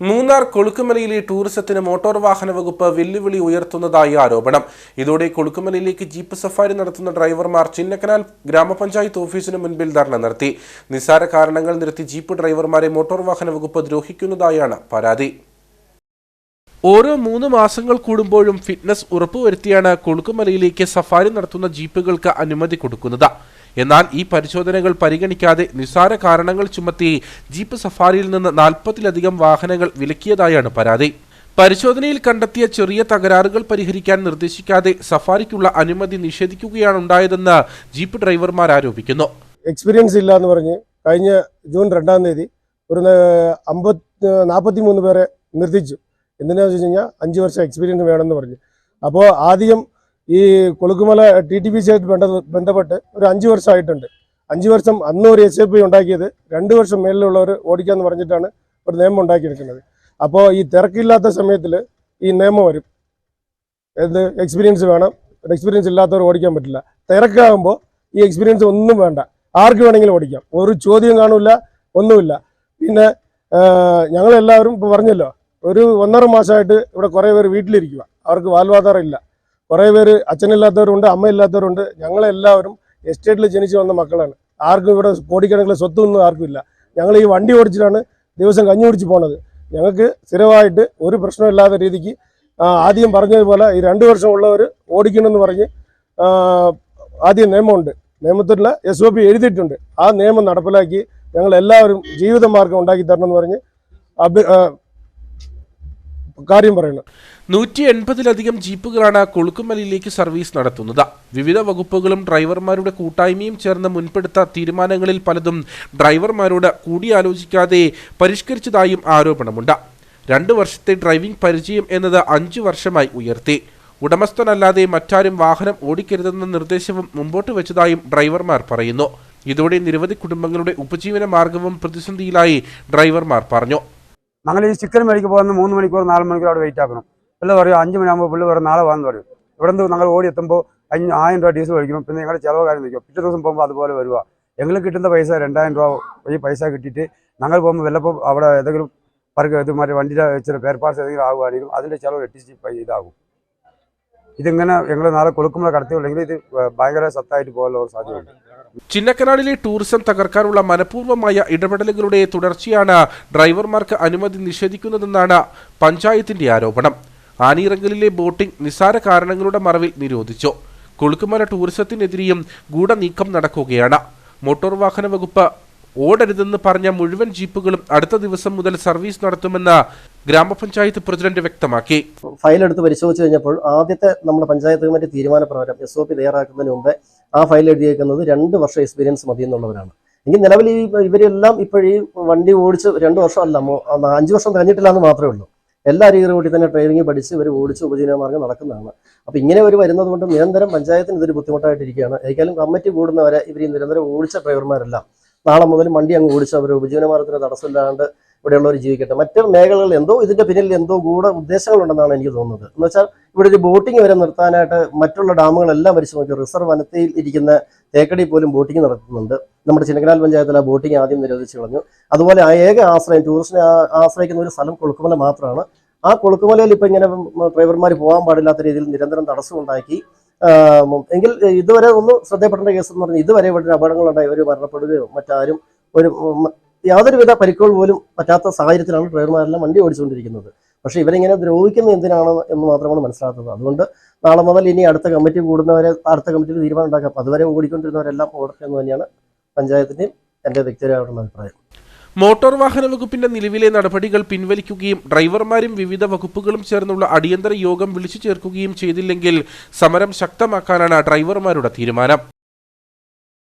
മൂന്നാർ കൊളുക്കുമലയിലെ ടൂറിസത്തിന് മോട്ടോർ വാഹന വകുപ്പ് വെല്ലുവിളി ഉയർത്തുന്നതായി ആരോപണം. ഇതോടെ കൊളുക്കുമലയിലേക്ക് ജീപ്പ് സഫാരി നടത്തുന്ന ഡ്രൈവർമാർ ചിന്നക്കനാൽ ഗ്രാമപഞ്ചായത്ത് ഓഫീസിന് മുൻപിൽ ധർണ നടത്തി. നിസ്സാര കാരണങ്ങൾ നിരത്തി ജീപ്പ് ഡ്രൈവർമാരെ മോട്ടോർ വാഹന വകുപ്പ് ദ്രോഹിക്കുന്നതായാണ് പരാതി. ഓരോ മൂന്ന് മാസങ്ങൾ കൂടുമ്പോഴും ഫിറ്റ്നസ് ഉറപ്പുവരുത്തിയാണ് കൊളുക്കുമലയിലേക്ക് സഫാരി നടത്തുന്ന ജീപ്പുകൾക്ക് അനുമതി കൊടുക്കുന്നത്. എന്നാൽ ഈ പരിശോധനകൾ പരിഗണിക്കാതെ നിസ്സാര കാരണങ്ങൾ ചുമത്തി ജീപ്പ് സഫാരിയിൽ നിന്ന് നാൽപ്പതിലധികം വാഹനങ്ങൾ വിലക്കിയതായാണ് പരാതി. പരിശോധനയിൽ കണ്ടെത്തിയ ചെറിയ തകരാറുകൾ പരിഹരിക്കാൻ നിർദ്ദേശിക്കാതെ സഫാരിക്കുള്ള അനുമതി നിഷേധിക്കുകയാണ് ഉണ്ടായതെന്ന് ജീപ്പ് ഡ്രൈവർമാർ ആരോപിക്കുന്നു. എക്സ്പീരിയൻസ് ഇല്ല എന്ന് പറഞ്ഞ് കഴിഞ്ഞ ജൂൺ രണ്ടാം തീയതി ഒരു അമ്പത് നാൽപ്പത്തി മൂന്ന് പേരെ നിർത്തിച്ചു എന്തിനാന്ന് വെച്ച് കഴിഞ്ഞാൽ അഞ്ച് വർഷം എക്സ്പീരിയൻസ് വേണമെന്ന് പറഞ്ഞു. അപ്പോൾ ആദ്യം ഈ കൊളുക്കുമല ടി ടി പി സിയായിട്ട് ബന്ധ ബന്ധപ്പെട്ട് ഒരു അഞ്ച് വർഷമായിട്ടുണ്ട്. അഞ്ച് വർഷം അന്ന് ഒരു എസ് എ പി ഉണ്ടാക്കിയത് രണ്ട് വർഷം മേലിലുള്ളവർ ഓടിക്കാന്ന് പറഞ്ഞിട്ടാണ് ഒരു നിയമം ഉണ്ടാക്കിയെടുക്കുന്നത്. അപ്പോൾ ഈ തിരക്കില്ലാത്ത സമയത്തിൽ ഈ നിയമം വരും. എന്ത്? എക്സ്പീരിയൻസ് വേണം. എക്സ്പീരിയൻസ് ഇല്ലാത്തവർ ഓടിക്കാൻ പറ്റില്ല. തിരക്കാകുമ്പോൾ ഈ എക്സ്പീരിയൻസ് ഒന്നും വേണ്ട. ആർക്ക് വേണമെങ്കിലും ഓടിക്കാം. ഒരു ചോദ്യം കാണില്ല ഒന്നുമില്ല. പിന്നെ ഞങ്ങളെല്ലാവരും ഇപ്പോൾ പറഞ്ഞല്ലോ ഒരു ഒന്നര മാസമായിട്ട് ഇവിടെ കുറേ പേര് വീട്ടിലിരിക്കുക അവർക്ക് വാൽവാധാരം ഇല്ല. കുറേ പേര് അച്ഛനില്ലാത്തവരുണ്ട് അമ്മയില്ലാത്തവരുണ്ട്. ഞങ്ങളെല്ലാവരും എസ്റ്റേറ്റിൽ ജനിച്ചു വന്ന മക്കളാണ്. ആർക്കും ഇവിടെ കോടിക്കണക്കിലെ സ്വത്തൊന്നും ആർക്കും ഇല്ല. ഞങ്ങൾ ഈ വണ്ടി ഓടിച്ചിട്ടാണ് ദിവസം കഞ്ഞി ഓടിച്ച് പോണത്. ഞങ്ങൾക്ക് സ്ഥിരമായിട്ട് ഒരു പ്രശ്നമില്ലാത്ത രീതിക്ക് ആദ്യം പറഞ്ഞതുപോലെ ഈ രണ്ട് വർഷം ഉള്ളവർ ഓടിക്കണമെന്ന് പറഞ്ഞ് ആദ്യം നിയമമുണ്ട്. നിയമത്തിലുള്ള എസ് ഒ പി എഴുതിയിട്ടുണ്ട്. ആ നിയമം നടപ്പിലാക്കി ഞങ്ങൾ എല്ലാവരും ജീവിതമാർഗം ഉണ്ടാക്കി തരണം എന്ന് പറഞ്ഞ് കാര്യം പറയുന്നത് നൂറ്റി എൺപതിലധികം ജീപ്പുകളാണ് കൊളുക്കുമലയിലേക്ക് സർവീസ് നടത്തുന്നത്. വിവിധ വകുപ്പുകളും ഡ്രൈവർമാരുടെ കൂട്ടായ്മയും ചേർന്ന് മുൻപെടുത്ത തീരുമാനങ്ങളിൽ പലതും ഡ്രൈവർമാരോട് കൂടിയാലോചിക്കാതെ പരിഷ്കരിച്ചതായും ആരോപണമുണ്ട്. രണ്ട് വർഷത്തെ ഡ്രൈവിംഗ് പരിചയം എന്നത് അഞ്ചു വർഷമായി ഉയർത്തി. ഉടമസ്ഥനല്ലാതെ മറ്റാരും വാഹനം ഓടിക്കരുതെന്ന നിർദ്ദേശവും മുമ്പോട്ട് വെച്ചതായും ഡ്രൈവർമാർ പറയുന്നു. ഇതോടെ നിരവധി കുടുംബങ്ങളുടെ ഉപജീവന മാർഗവും പ്രതിസന്ധിയിലായി ഡ്രൈവർമാർ പറഞ്ഞു. ഞങ്ങൾ ഈ ചിക്കൻ മേടിക്ക് പോകുന്ന മൂന്ന് മണിക്കൂർ നാല് മണിക്കൂർ അവിടെ വെയിറ്റ് ആക്കണം. പിള്ളേ പറയും അഞ്ച് മണിയാകുമ്പോൾ പിള്ളേ പറയും നാളെ വന്നു പറയും. ഇവിടെ നിന്ന് ഞങ്ങൾ ഓടി എത്തുമ്പോൾ അഞ്ച് ആയിരം രൂപ ഡീസൽ ഒഴിക്കണം പിന്നെ ഞങ്ങളുടെ ചിലവ് കാര്യം നിൽക്കും പിറ്റേ ദിവസം പോകുമ്പോൾ അതുപോലെ വരിക ഞങ്ങൾ കിട്ടുന്ന പൈസ രണ്ടായിരം രൂപ ഈ പൈസ കിട്ടിയിട്ട് ഞങ്ങൾ പോകുമ്പോൾ വല്ലപ്പോൾ അവിടെ ഏതെങ്കിലും പറക്ക് ഇത് മാറി വണ്ടിയുടെ ഇച്ചിരി പേർ പാർട്സ് ഏതെങ്കിലും ആകുകയാണെങ്കിലും അതിന്റെ ചിലവ് എട്ടിച്ച് ഇതാകും. ഇതിങ്ങനെ ഞങ്ങൾ നാളെ കൊടുക്കുമ്പോൾ കടത്തിയുള്ളെങ്കിൽ ഇത് ഭയങ്കര സത്തായിട്ട് പോകാനുള്ള സാധ്യതയുണ്ട്. ചിന്നക്കനാലിലെ ടൂറിസം തകർക്കാനുള്ള മനഃപൂർവമായ ഇടപെടലുകളുടെ തുടർച്ചയാണ് ഡ്രൈവർമാർക്ക് അനുമതി നിഷേധിക്കുന്നതെന്നാണ് പഞ്ചായത്തിന്റെ ആരോപണം. ആനീറങ്കലിലെ ബോട്ടിംഗ് നിസാര കാരണങ്ങളുടെ മറവിൽ നിരോധിച്ചു. കൊളുക്കുമല ടൂറിസത്തിനെതിരെയും ഗൂഢനീക്കം നടക്കുകയാണ്. മോട്ടോർ വാഹന വകുപ്പ് ഓടരുതെന്ന് പറഞ്ഞ മുഴുവൻ ജീപ്പുകളും അടുത്ത ദിവസം മുതൽ സർവീസ് നടത്തുമെന്ന് ഗ്രാമപഞ്ചായത്ത് പ്രസിഡന്റ് വ്യക്തമാക്കി. ഫയൽ എടുത്ത് പരിശോധിച്ചു കഴിഞ്ഞപ്പോൾ ആദ്യത്തെ നമ്മുടെ പഞ്ചായത്ത് കമ്മിറ്റി തീരുമാനപ്രകാരം എസ് ഒ പി തയ്യാറാക്കുന്നതിന് മുമ്പേ ആ ഫയൽ എഴുതിയേക്കുന്നത് രണ്ട് വർഷം എക്സ്പീരിയൻസ് മതി എന്നുള്ളവരാണ്. എങ്കിൽ നിലവിൽ ഈ ഇവരെല്ലാം ഇപ്പോഴീ വണ്ടി ഓടിച്ച് രണ്ട് വർഷം അല്ല അഞ്ച് വർഷം കഴിഞ്ഞിട്ടില്ല എന്ന് മാത്രമേ ഉള്ളൂ. എല്ലാ രീതി കൂടി തന്നെ ഡ്രൈവിംഗ് പഠിച്ച് ഇവർ ഓടിച്ച് ഉപജീവനമാർഗം നടക്കുന്നതാണ്. അപ്പോൾ ഇങ്ങനെ ഒരു വരുന്നത് കൊണ്ട് നിരന്തരം പഞ്ചായത്തിന് ഇതൊരു ബുദ്ധിമുട്ടായിട്ടിരിക്കുകയാണ്. ഏതായാലും കമ്മിറ്റി കൂടുന്നവരെ ഇവർ നിരന്തരം ഓടിച്ച ഡ്രൈവർമാരെല്ലാം നാളെ മുതൽ വണ്ടി അങ്ങ് ഓടിച്ച് അവർ ഉപജീവനമാർഗത്തിന് തടസ്സമില്ലാണ്ട് ഇവിടെയുള്ളവർ ജീവിക്കട്ടെ. മറ്റ് മേഖലകളിൽ എന്തോ ഇതിന്റെ പിന്നിൽ എന്തോ ഗൂഢ ഉദ്ദേശങ്ങളുണ്ടെന്നാണ് എനിക്ക് തോന്നുന്നത്. എന്ന് വെച്ചാൽ ഇവിടെ ഒരു ബോട്ടിംഗ് വരെ നിർത്താനായിട്ട് മറ്റുള്ള ഡാമുകളെല്ലാം വരിച്ചു നോക്കി റിസർവ് വനത്തിൽ ഇരിക്കുന്ന തേക്കടി പോലും ബോട്ടിംഗ് നടത്തുന്നുണ്ട്. നമ്മുടെ ചിന്നക്കനാൽ പഞ്ചായത്തിൽ ആ ബോട്ടിംഗ് ആദ്യം നിരോധിച്ചു കളഞ്ഞു. അതുപോലെ ആ ഏക ആശ്രയം ടൂറിസ്റ്റിനെ ആശ്രയിക്കുന്ന ഒരു സ്ഥലം കൊളുക്കുമല മാത്രമാണ്. ആ കൊളുക്കുമലയിൽ ഇപ്പൊ ഇങ്ങനെ ഡ്രൈവർമാർ പോകാൻ പാടില്ലാത്ത രീതിയിൽ നിരന്തരം തടസ്സം ഉണ്ടാക്കി ആ, എങ്കിൽ ഇതുവരെ ഒന്ന് ശ്രദ്ധപ്പെടേണ്ട കേസ് എന്ന് പറഞ്ഞാൽ ഇതുവരെ ഇവിടെ അപകടങ്ങളുണ്ടായി ഒരു മരണപ്പെടുകയോ മറ്റാരും ഒരു യാതൊരുവിധ പരിക്കുകൾ പോലും പറ്റാത്ത സാഹചര്യത്തിലാണ് ഡ്രൈവർമാരെല്ലാം വണ്ടി ഓടിച്ചുകൊണ്ടിരിക്കുന്നത്. പക്ഷേ ഇവരിങ്ങനെ ദ്രോഹിക്കുന്നത് എന്തിനാണ് എന്ന് മാത്രമാണ് മനസ്സിലാക്കുന്നത് അതുകൊണ്ട് നാളെ മുതൽ ഇനി അടുത്ത കമ്മിറ്റി കൂടുന്നവരെ അടുത്ത കമ്മിറ്റിയിൽ തീരുമാനം ഉണ്ടാക്കാം. അതുവരെ ഓടിക്കൊണ്ടിരുന്നവരെല്ലാം ഓടട്ടെ എന്ന് തന്നെയാണ് പഞ്ചായത്തിന്റെയും എന്റെ വ്യക്തിപരമായിട്ടുള്ള അഭിപ്രായം. മോട്ടോർ വാഹന വകുപ്പിന്റെ നിലവിലെ നടപടികൾ പിൻവലിക്കുകയും ഡ്രൈവർമാരും വിവിധ വകുപ്പുകളും ചേർന്നുള്ള അടിയന്തര യോഗം വിളിച്ചു ചേർക്കുകയും ചെയ്തില്ലെങ്കിൽ സമരം ശക്തമാക്കാനാണ് ഡ്രൈവർമാരുടെ തീരുമാനം.